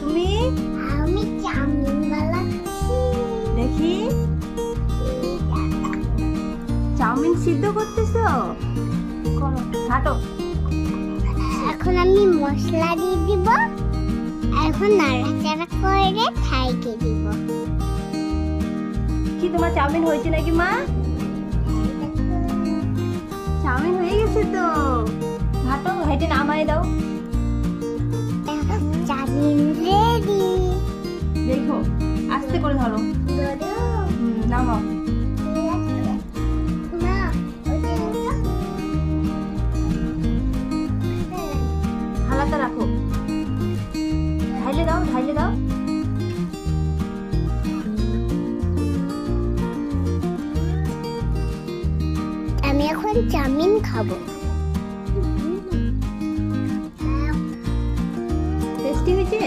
তুমি? আমি চাউমিন বানাচ্ছি দেখি। চাউমিন সিদ্ধ করতেছো? করো হাঁটো এখন আমি মশলা দিয়ে দিব। এখন নাড়াচাড়া করে থাইকে দিব। কি তোমার চাউমিন হয়েছে নাকি মা? চাউমিন হয়ে গেছে তো। ধরো নামাও। হালাতে রাখো। ঢাইলে দাও ঢাইলে দাও। আমি এখন চাউমিন খাব। টেস্টি হয়েছে?